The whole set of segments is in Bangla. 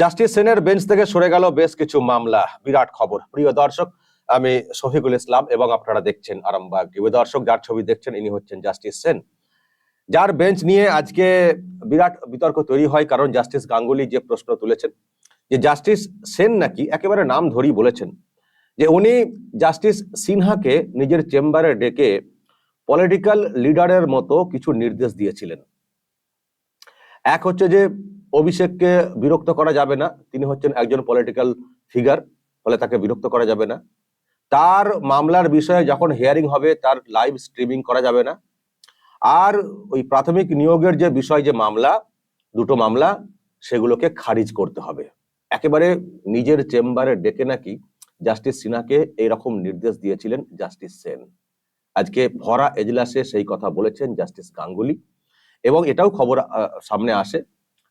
জাস্টিস সেনের বেঞ্চ থেকে সরে গেল বেশ কিছু মামলা। বিরাট খবর। প্রিয় দর্শক, আমি শফিকুল ইসলাম এবং আপনারা দেখছেন আরামবাগ টিভি। দর্শক, যার ছবি দেখছেন, ইনি হচ্ছেন জাস্টিস সেন। যার বেঞ্চ নিয়ে আজকে বিরাট বিতর্ক তৈরি হয়, কারণ জাস্টিস গাঙ্গুলি যে প্রশ্ন তুলেছেন, যে জাস্টিস সেন নাকি একেবারে নাম ধরি বলেছেন, যে উনি জাস্টিস সিনহাকে নিজের চেম্বারে ডেকে পলিটিক্যাল লিডারের মতো কিছু নির্দেশ দিয়েছিলেন। এক হচ্ছে যে অভিষেককে বিরক্ত করা যাবে না, তিনি হচ্ছেন একজন পলিটিক্যাল ফিগার ফলে তাকে বিরক্ত করা যাবে না। তার মামলার বিষয়ে যখন হিয়ারিং হবে, তার লাইভ স্ট্রিমিং করা যাবে না। আর ওই প্রাথমিক নিয়োগের যে বিষয়, যে মামলা, দুটো মামলা, সেগুলোকে খারিজ করতে হবে। একেবারে নিজের চেম্বারে ডেকে নাকি জাস্টিস সিনহাকে এইরকম নির্দেশ দিয়েছিলেন জাস্টিস সেন। আজকে ভরা এজলাসে সেই কথা বলেছেন জাস্টিস গাঙ্গুলি। এবং এটাও খবর সামনে আসে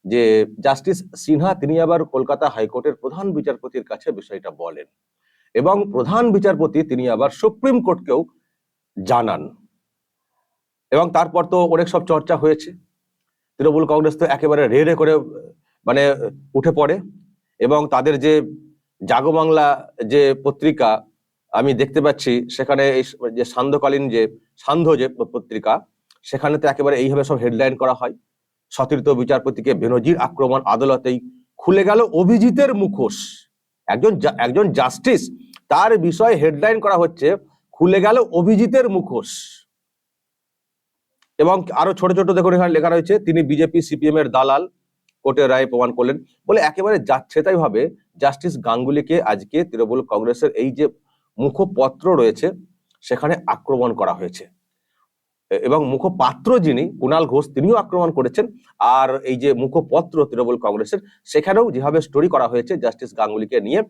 যে জাস্টিস সিনহা তিনি আবার কলকাতা হাইকোর্টের প্রধান বিচারপতির কাছে বিষয়টা বলেন এবং প্রধান বিচারপতি তিনি আবার সুপ্রিম কোর্টকেও জানান এবং তারপর তো অনেক সব চর্চা হয়েছে। তৃণমূল কংগ্রেস তো একেবারে রে রে করে মানে উঠে পড়ে এবং তাদের যে জাগো বাংলা যে পত্রিকা আমি দেখতে পাচ্ছি সেখানে এই যে সান্ধ্যকালীন যে সান্ধ্য যে পত্রিকা সেখানে তো একেবারে এইভাবে সব হেডলাইন করা হয়। সতীর্থ বিচারপতিকে বেনজির আক্রমণ আদালতেই খুলে গেল অভিজিতের মুখোশ। একজন একজন জাস্টিস তার বিষয়ে হেডলাইন করা হচ্ছে, খুলে গেল অভিজিতের মুখোশ। এবং আরও ছোট ছোট দেখুন, এখানে লেখা রয়েছে, তিনি বিজেপি, সিপিএম এর দালাল, কোর্টের রায় প্রমাণ করলেন। বলে একেবারে যাচ্ছে তাই ভাবে জাস্টিস গাঙ্গুলিকে আজকে তৃণমূল কংগ্রেসের এই যে মুখপত্র রয়েছে, সেখানে আক্রমণ করা হয়েছে। এবং মুখপাত্র যিনি, কুণাল ঘোষ, তিনিও আক্রমণ করেছেন। আর এই যে মুখপত্র তৃণমূল কংগ্রেসের, সেখানেও যেভাবে স্টোরি করা হয়েছে জাস্টিস গাঙ্গুলিকে নিয়ে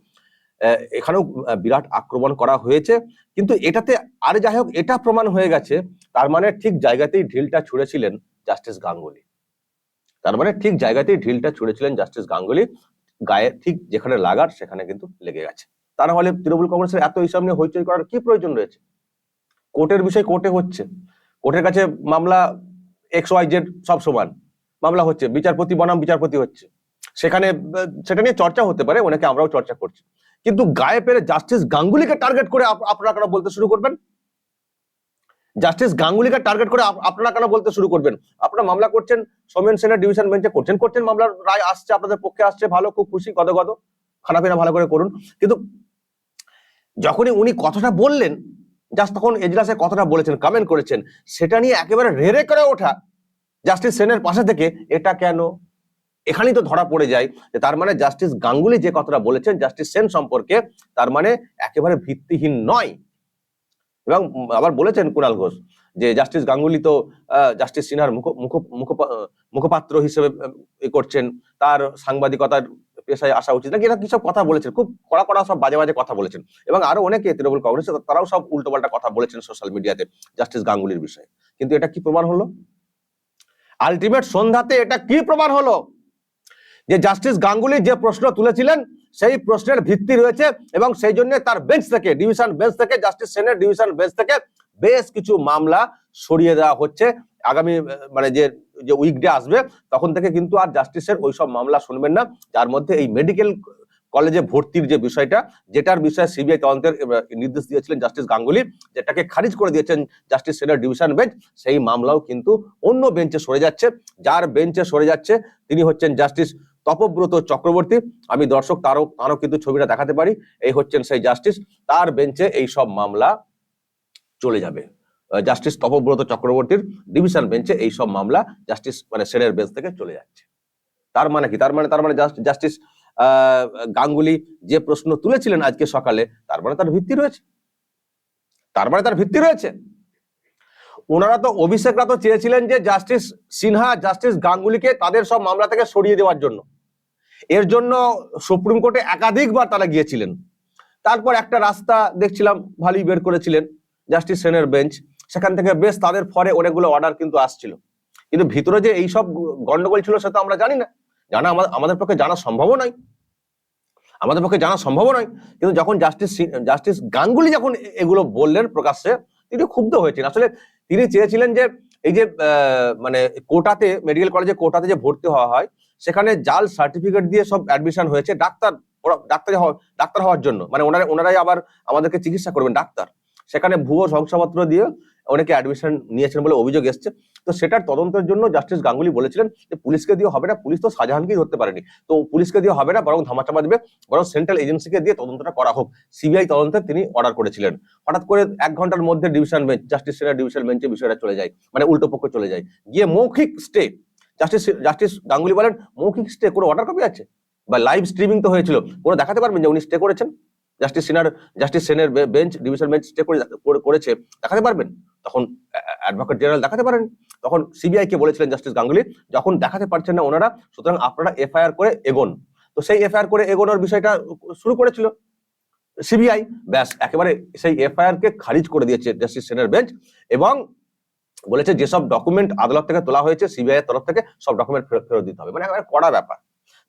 এখানেও বিরাট আক্রমণ করা হয়েছে। কিন্তু এটাতে আর যাই হোক, এটা প্রমাণ হয়ে গেছে, তার মানে ঠিক জায়গাতেই ঢিলটা ছুঁড়েছিলেন জাস্টিস গাঙ্গুলি। তার মানে ঠিক জায়গাতেই ঢিলটা ছুঁড়েছিলেন জাস্টিস গাঙ্গুলি, গায়ে ঠিক যেখানে লাগার সেখানে কিন্তু লেগে গেছে। তা না হলে তৃণমূল কংগ্রেসের এত হিসাব নিয়ে হইচই করার কি প্রয়োজন রয়েছে? কোর্টের বিষয় কোর্টে হচ্ছে। কোর্টের কাছে মামলা এক্স ওয়াই জেড সব সমান। মামলা হচ্ছে, বিচারপতি বনাম, বিচারপতি হচ্ছে। সেখানে, সেটা নিয়ে চর্চা হতে পারে, ওনাকে আমরাও চর্চা করছি। কিন্তু গায়ে পেরে জাস্টিস গাঙ্গুলিকে টার্গেট করে আপনারা কেন বলতে শুরু করবেন? জাস্টিস গাঙ্গুলিকে টার্গেট করে আপনারা কেন বলতে শুরু করবেন? আপনারা মামলা করছেন, সোমেন সেনের ডিভিশন বেঞ্চে করছেন করছেন, মামলার রায় আসছে, আপনাদের পক্ষে আসছে, ভালো, খুব খুশি, গদ গদ। খানাপিনা ভালো করে করুন। কিন্তু যখনই উনি কথাটা বললেন জাস্ট তখন এজলাসে কথাটা বলেছেন কমেন্ট করেছেন। সেটা নিয়ে একেবারে রেড়ে করে ওঠা। জাস্টিস সেনের পাশে থেকে এটা কেন? এখানেই তো ধরা পড়ে যায় যে তার মানে জাস্টিস গাঙ্গুলি যে কথাটা বলেছেন, জাস্টিস সেন সম্পর্কে তার মানে একেবারে ভিত্তিহীন নয়। এবং আবার বলেছেন কুণাল ঘোষ যে জাস্টিস গাঙ্গুলি তো জাস্টিস সিনহার মুখ মুখ মুখ- মুখপাত্র হিসেবে করছেন। তার সাংবাদিকতার পেশায় আসা উচিত। নাকি এটা কি সব কথা বলেছেন? খুব কড়া কড়া সব বাজে বাজে কথা বলেছেন। এবং আরও অনেকে তৃণমূল কংগ্রেস, তারাও সব উল্টোপাল্টা কথা বলেছেন সোশ্যাল মিডিয়াতে জাস্টিস গাঙ্গুলির বিষয়ে। কিন্তু এটা কি প্রমাণ হলো? আলটিমেট সন্ধ্যাতে এটা কি প্রমাণ হলো? যে জাস্টিস গাঙ্গুলি যে প্রশ্ন তুলেছিলেন, সেই প্রশ্নের ভিত্তি রয়েছে এবং সেই জন্য তার বেঞ্চ থেকে, ডিভিশন বেঞ্চ থেকে, জাস্টিস সেনের ডিভিশন বেঞ্চ থেকে বেশ কিছু মামলা সরিয়ে দেওয়া হচ্ছে। আগামী মানে যে যে উইকডে আসবে, তখন থেকে কিন্তু আর জাস্টিসের ওই সব মামলা শুনবেন না। যার মধ্যে এই মেডিকেল কলেজে ভর্তির যে বিষয়টা, যেটার বিষয়ে সিবিআই তদন্তের নির্দেশ দিয়েছিলেন জাস্টিস গাঙ্গুলি, যেটাকে খারিজ করে দিয়েছেন জাস্টিস সেনের ডিভিশন বেঞ্চ সেই মামলাও কিন্তু অন্য বেঞ্চে সরে যাচ্ছে। যার বেঞ্চে সরে যাচ্ছে, তিনি হচ্ছেন জাস্টিস তপব্রত চক্রবর্তী। আমি দর্শক, তারও তারও কিন্তু ছবিটা দেখাতে পারি। এই হচ্ছেন সেই জাস্টিস তার বেঞ্চে এই সব মামলা চলে যাবে। জাস্টিস তপব্রত চক্রবর্তীর ডিভিশন বেঞ্চে এই সব মামলা জাস্টিস মানে সেনের বেঞ্চ থেকে চলে যাচ্ছে। তার মানে কি? তার মানে তার মানে জাস্ট- জাস্টিস গাঙ্গুলি যে প্রশ্ন তুলেছিলেন আজকে সকালে, তার মানে তার ভিত্তি রয়েছে। তার মানে তার ভিত্তি রয়েছে। ওনারা তো অভিষেকরা তো চেয়েছিলেন যে জাস্টিস সিনহা জাস্টিস গাঙ্গুলিকে তাদের সব মামলা থেকে সরিয়ে দেওয়ার জন্য। এর জন্য সুপ্রিম কোর্টে একাধিকবার তারা গিয়েছিলেন। তারপর একটা রাস্তা দেখছিলাম, ভালোই বের করেছিলেন জাস্টিস সেনের বেঞ্চ সেখান থেকে বেশ তাদের ফরে অনেকগুলো অর্ডার কিন্তু আসছিল। কিন্তু ভিতরে যে এই সব গন্ডগোল ছিল সেটা আমরা জানি না। জানা আমা- আমাদের পক্ষে জানা সম্ভবও নয়। আমাদের পক্ষে জানা সম্ভব নয়। কিন্তু যখন জাস্টিস জাস্টিস গাঙ্গুলি যখন এগুলো বললেন প্রকাশ্যে, তিনি ক্ষুব্ধ হয়েছেন। আসলে তিনি চেয়েছিলেন যে, এই যে মানে কোটাতে মেডিকেল কলেজে কোটাতে যে ভর্তি হওয়া হয়, সেখানে জাল সার্টিফিকেট দিয়ে সব অ্যাডমিশন হয়েছে ডাক্তার, ওরা, ডাক্তার ডাক্তার হওয়ার জন্য। মানে ওনারা, ওনারাই আবার আমাদেরকে চিকিৎসা করবেন, ডাক্তার। সেখানে ভুয়ো শংসাপত্র দিয়ে অনেকে অ্যাডমিশন নিয়েছেন বলে অভিযোগ এসছে। তো সেটার তদন্তের জন্য জাস্টিস গাঙ্গুলি বলেছিলেন যে, পুলিশকে দিয়ে হবে না, পুলিশ তো শাহজাহানকেই ধরতে পারেনি। তো পুলিশকে দিয়ে হবে না, বরং ধামাচাপা দেবে, বরং সেন্ট্রাল এজেন্সিকে দিয়ে তদন্তটা করা হোক। সিবিআই তদন্তে তিনি অর্ডার করেছিলেন। হঠাৎ করে এক ঘণ্টার মধ্যে ডিভিশন বেঞ্চ জাস্টিস সেনার ডিভিশন বেঞ্চে বিষয়টা চলে যায় মানে উল্টো পক্ষে চলে যায়। গিয়ে মৌখিক স্টে জাস্টিস জাস্টিস গাঙ্গুলি বলেন, মৌখিক স্টে কোনো অর্ডার কপি আছে? বা লাইভ স্ট্রিমিং তো হয়েছিল, কোনো দেখাতে পারবেন যে উনি স্টে করেছেন? জাস্টিস সিনার জাস্টিস সেনের বেঞ্চ ডিভিশন বেঞ্চ স্টে করেছে, দেখাতে পারবেন। তখন অ্যাডভোকেট জেনারেল দেখাতে পারেন। তখন সিবিআই কে বলেছিলেন জাস্টিস গাঙ্গুলি, যখন দেখাতে পারছেন না ওনারা, সুতরাং আপনারা এফআইআর করে এগোন। তো সেই এফআইআর করে এগোনোর বিষয়টা শুরু করেছিল সিবিআই ব্যাস, একেবারে সেই এফআইআর কে খারিজ করে দিয়েছে জাস্টিস সেনের বেঞ্চ এবং বলেছে যেসব ডকুমেন্ট আদালত থেকে তোলা হয়েছে সিবিআই এর তরফ থেকে সব ডকুমেন্ট ফেরত ফেরত দিতে হবে। মানে একেবারে কড়া ব্যাপার।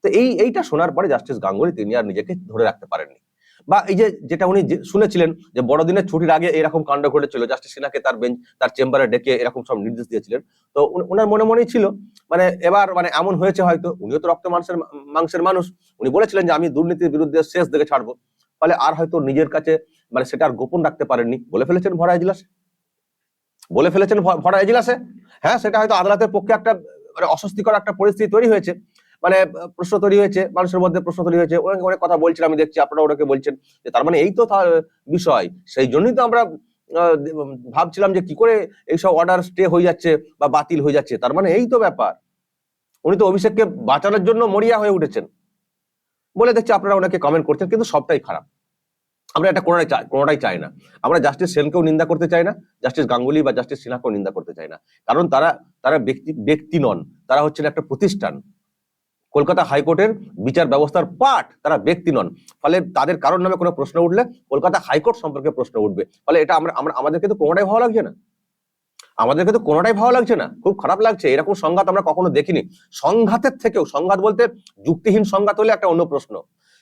তো এই এইটা শোনার পরে জাস্টিস গাঙ্গুলি তিনি আর নিজেকে ধরে রাখতে পারেননি। বা এই যে যেটা উনি শুনেছিলেন যে বড়দিনের ছুটির আগে এরকম কাণ্ড ঘটেছিল, জাস্টিস সিনহাকে তার বেঞ্চ, তার চেম্বারে ডেকে এরকম সব নির্দেশ দিয়েছিলেন। তো ওনার মনে মনেই ছিল মানে এবার মানে এমন হয়েছে হয়তো, উনিও তো রক্ত মাংসের মাংসের মানুষ, উনি বলেছিলেন যে আমি দুর্নীতির বিরুদ্ধে শেষ দেখে ছাড়বো। ফলে আর হয়তো নিজের কাছে মানে সেটা আর গোপন রাখতে পারেননি। বলে ফেলেছেন ভরা এজলাসে? বলে ফেলেছেন ভরা এজলাসে? হ্যাঁ সেটা হয়তো আদালতের পক্ষে একটা মানে অস্বস্তিকর একটা পরিস্থিতি তৈরি হয়েছে। মানে প্রশ্ন তৈরি হয়েছে, মানুষের মধ্যে প্রশ্ন তৈরি হয়েছে, অনেক অনেক কথা বলছেন আমি দেখছি আপনারা ওনাকে বলছেন যে তার মানে এই তো বিষয়। সেই জন্যই তো আমরা ভাবছিলাম যে কি করে এইসব অর্ডার স্টে হয়ে যাচ্ছে বা বাতিল হয়ে যাচ্ছে, তার মানে এই তো ব্যাপার। উনি তো অভিষেককে বাঁচানোর জন্য মরিয়া হয়ে উঠেছেন। বলে দেখছি আপনারা ওনাকে কমেন্ট করছেন, কিন্তু সবটাই খারাপ। আমরা এটা কোনোটাই চাই কোনোটাই চাই না। আমরা জাস্টিস সেনকেও নিন্দা করতে চাই না জাস্টিস গাঙ্গুলি বা জাস্টিস সিনহাকেও নিন্দা করতে চাই না। কারণ তারা তারা ব্যক্তি ব্যক্তি নন, তারা হচ্ছেন একটা প্রতিষ্ঠান। কলকাতা হাইকোর্টের বিচার ব্যবস্থার পার্ট তারা ব্যক্তি নন। ফলে তাদের কারোর নামে কোনো প্রশ্ন উঠলে কলকাতা হাইকোর্ট সম্পর্কে প্রশ্ন উঠবে। ফলে এটা আমরা আমরা, আমাদেরকে তো কোনোটাই ভালো লাগছে না। আমাদেরকে তো কোনোটাই ভালো লাগছে না। খুব খারাপ লাগছে। এরকম সংঘাত আমরা কখনো দেখিনি। সংঘাতের থেকেও, সংঘাত বলতে যুক্তিহীন সংঘাত হলে একটা অন্য প্রশ্ন।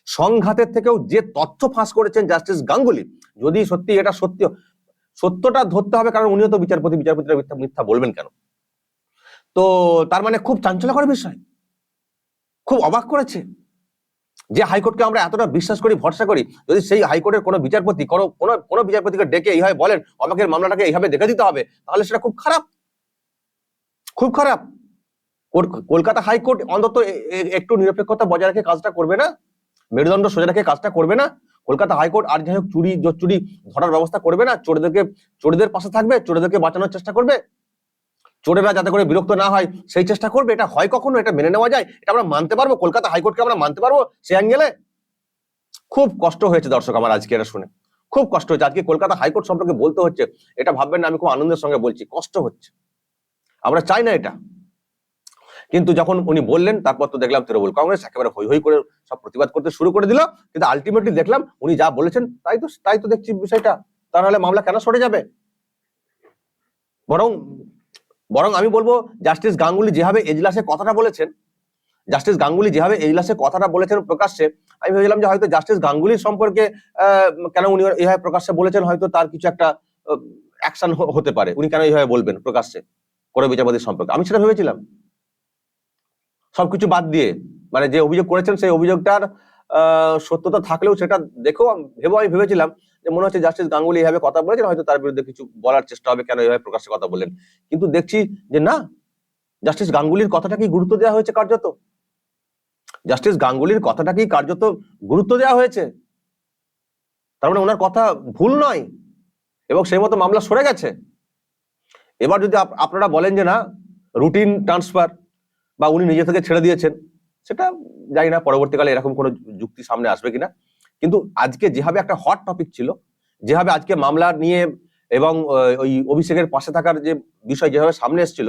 সংঘাতের থেকেও যে তথ্য ফাঁস করেছেন জাস্টিস গাঙ্গুলি, যদি সত্যি এটা সত্য, সত্যটা ধরতে হবে কারণ উনিও তো বিচারপতি, বিচারপতিরা মিথ্যা বলবেন কেন? তো তার মানে খুব চাঞ্চল্যকর বিষয়। খুব অবাক করেছে যে হাইকোর্টকে আমরা এতটা বিশ্বাস করি, ভরসা করি, যদি সেই হাইকোর্টের কোনো বিচারপতি, কোনো কোনো কোনো বিচারপতিকে ডেকে এইভাবে বলেন অবাকের মামলাটাকে এইভাবে দেখে দিতে হবে, তাহলে সেটা খুব খারাপ। খুব খারাপ। কলকাতা হাইকোর্ট অন্তত একটু নিরপেক্ষতা বজায় রেখে কাজটা করবে না, মেরুদণ্ড সোজা রেখে কাজটা করবে না, কলকাতা হাইকোর্ট আর যাই হোক চুরি চুরি ধরার ব্যবস্থা করবে না, চোরদেরকে, চোরদের পাশে থাকবে, চোরদেরকে বাঁচানোর চেষ্টা করবে চোরেরা যাতে করে বিরক্ত না হয়, সেই চেষ্টা করবে। এটা হয় কখনো? এটা মেনে নেওয়া যায়? এটা আমরা মানতে পারব? কলকাতা হাইকোর্টকে আমরা মানতে পারব? সে অ্যাঙ্গেলে? খুব কষ্ট হয়েছে দর্শক আমার আজকে এটা শুনে। খুব কষ্ট হচ্ছে আজকে কলকাতা হাইকোর্ট সম্পর্কে বলতে হচ্ছে। এটা ভাববেন না, আমি খুব আনন্দের সঙ্গে বলছি। কষ্ট হচ্ছে। আমরা চাই না এটা। কিন্তু যখন উনি বললেন, তারপর তো দেখলাম তৃণমূল কংগ্রেস একেবারে হই হই করে সব প্রতিবাদ করতে শুরু করে দিল। কিন্তু আলটিমেটলি দেখলাম উনি যা বলেছেন, তাই তো তাই তো দেখছি বিষয়টা। তা নাহলে মামলা কেন সরে যাবে? বরং বরং আমি বলব, জাস্টিস গাঙ্গুলি যেভাবে এজলাসে কথাটা বলেছেন, জাস্টিস গাঙ্গুলি যেভাবে এজলাসে কথাটা বলেছেন প্রকাশ্যে, আমি ভেবেছিলাম যে হয়তো জাস্টিস গাঙ্গুলির সম্পর্কে কেন উনি এইভাবে প্রকাশ্যে বলেছেন, হয়তো তার কিছু একটা অ্যাকশন হতে পারে। উনি কেন এইভাবে বলবেন প্রকাশ্যে, কোনো বিচারপতির সম্পর্কে? আমি সেটা ভেবেছিলাম। সবকিছু বাদ দিয়ে মানে যে অভিযোগ করেছেন সেই অভিযোগটার সত্যতা থাকলেও সেটা দেখেও ভেবেও আমি ভেবেছিলাম মনে হচ্ছে জাস্টিস গাঙ্গুলি এইভাবে কথা বলেছেন, হয়তো তার বিরুদ্ধে কিছু বলার চেষ্টা হবে কেন এইভাবে প্রকাশ্যে কথা বললেন। কিন্তু দেখছি যে না জাস্টিস গাঙ্গুলির কথাটাকেই গুরুত্ব দেওয়া হয়েছে কার্যত। জাস্টিস গাঙ্গুলির কথাটাকেই কার্যত গুরুত্ব দেওয়া হয়েছে। তার মানে ওনার কথা ভুল নয়, এবং সেই মতো মামলা সরে গেছে। এবার যদি আপ- আপনারা বলেন যে না রুটিন ট্রান্সফার বা উনি নিজে থেকে ছেড়ে দিয়েছেন, সেটা জানি না, পরবর্তীকালে এরকম কোনো যুক্তি সামনে আসবে কিনা। কিন্তু আজকে যেভাবে একটা হট টপিক ছিল, যেভাবে আজকে মামলা নিয়ে এবং ওই অভিষেকের পাশে থাকার যে বিষয় যেভাবে সামনে এসেছিল,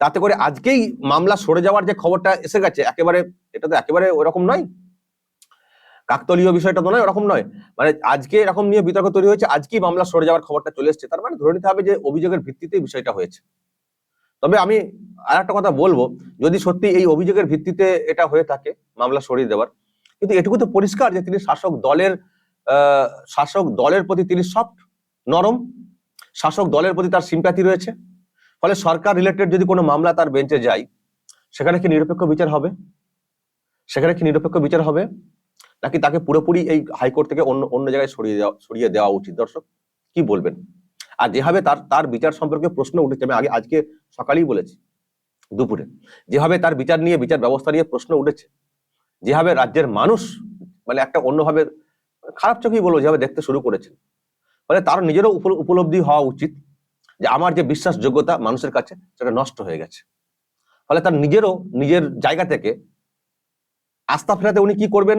তাতে করে আজকেই মামলা সরে যাওয়ার যে খবরটা এসে গেছে, একেবারে, এটা তো একেবারে ওরকম নয়। কাকতলীয় বিষয়টা তো নয়, ওরকম নয়। মানে আজকে এরকম নিয়ে বিতর্ক তৈরি হয়েছে, আজকেই মামলা সরে যাওয়ার খবরটা চলে এসেছে। তার মানে ধরে নিতে হবে যে অভিযোগের ভিত্তিতে বিষয়টা হয়েছে। তবে আমি আর একটা কথা বলব, যদি সত্যি এই অভিযোগের ভিত্তিতে এটা হয়ে থাকে, মামলা সরিয়ে দেওয়ার কিন্তু এটুকু তো পরিষ্কার যে তিনি শাসক দলের শাসক দলের প্রতি তিনি সফট নরম। শাসক দলের প্রতি তার সিম্প্যাথি রয়েছে। ফলে সরকার রিলেটেড যদি কোনো মামলা তার বেঞ্চে যায়, সেখানে কি নিরপেক্ষ বিচার হবে? সেখানে কি নিরপেক্ষ বিচার হবে? নাকি তাকে পুরোপুরি এই হাইকোর্ট থেকে অন্য অন্য জায়গায় সরিয়ে দেওয়া সরিয়ে দেওয়া উচিত? দর্শক, কি বলবেন? আর যেভাবে তার তার বিচার সম্পর্কে প্রশ্ন উঠেছে, আমি আগে, আজকে সকালেই বলেছি, দুপুরে। যেভাবে তার বিচার নিয়ে, বিচার ব্যবস্থা নিয়ে প্রশ্ন উঠেছে যেভাবে রাজ্যের মানুষ মানে একটা অন্যভাবে খারাপ চোখেই বলব, যেভাবে দেখতে শুরু করেছেন। ফলে তার নিজেরও উপলব্ধি হওয়া উচিত যে আমার যে বিশ্বাসযোগ্যতা মানুষের কাছে, সেটা নষ্ট হয়ে গেছে। ফলে তার নিজেরও, নিজের জায়গা থেকে আস্থা ফেরাতে উনি কি করবেন,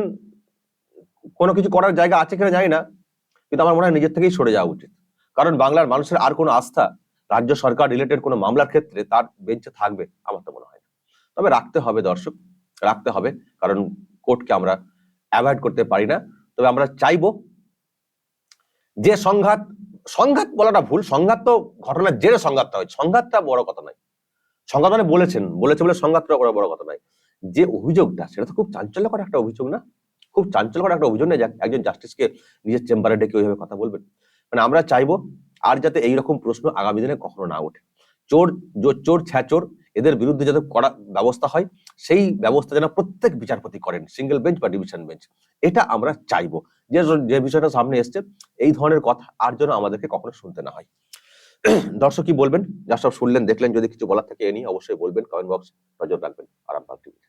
কোনো কিছু করার জায়গা আছে কিনা জানি না, কিন্তু আমার মনে হয় নিজের থেকেই সরে যাওয়া উচিত। কারণ বাংলার মানুষের আর কোনো আস্থা রাজ্য সরকার রিলেটেড কোনো মামলার ক্ষেত্রে তার বেঞ্চে থাকবে, আমার তো মনে হয় তবে রাখতে হবে দর্শক রাখতে হবে, কারণ কোর্টকে আমরা অ্যাভয়েড করতে পারি না। তবে আমরা চাইব যে সংঘাত সংঘাত বলাটা ভুল, সংঘাত তো ঘটনার জেরে সংঘাতটা হয়, সংঘাতটা বড় কথা নয়। সংঘাত মানে বলেছেন, বলেছে বলে সংঘাতটা বড় বড় কথা নয়। যে অভিযোগটা, সেটা তো খুব চাঞ্চল্যকর একটা অভিযোগ না? খুব চাঞ্চল্যকর একটা অভিযোগ নেই একজন জাস্টিসকে নিজের চেম্বারে ডেকে ওইভাবে কথা বলবেন। মানে আমরা চাইব আর যাতে এইরকম প্রশ্ন আগামী দিনে কখনো না ওঠে। চোর চোর, ছ্যাচোর এদের বিরুদ্ধে যাতে করা ব্যবস্থা হয়, সেই ব্যবস্থা যেন প্রত্যেক বিচারপতি করেন সিঙ্গেল বেঞ্চ বা ডিভিশন বেঞ্চ এটা আমরা চাইব। যে যে বিষয়টা সামনে এসছে, এই ধরনের কথা আর যেন আমাদেরকে কখনো শুনতে না হয়। দর্শক কি বলবেন? যা সব শুনলেন, দেখলেন, যদি কিছু বলার থাকে এ নিয়ে অবশ্যই বলবেন কমেন্ট বক্স নজর রাখবেন, আরামবাগ টিভি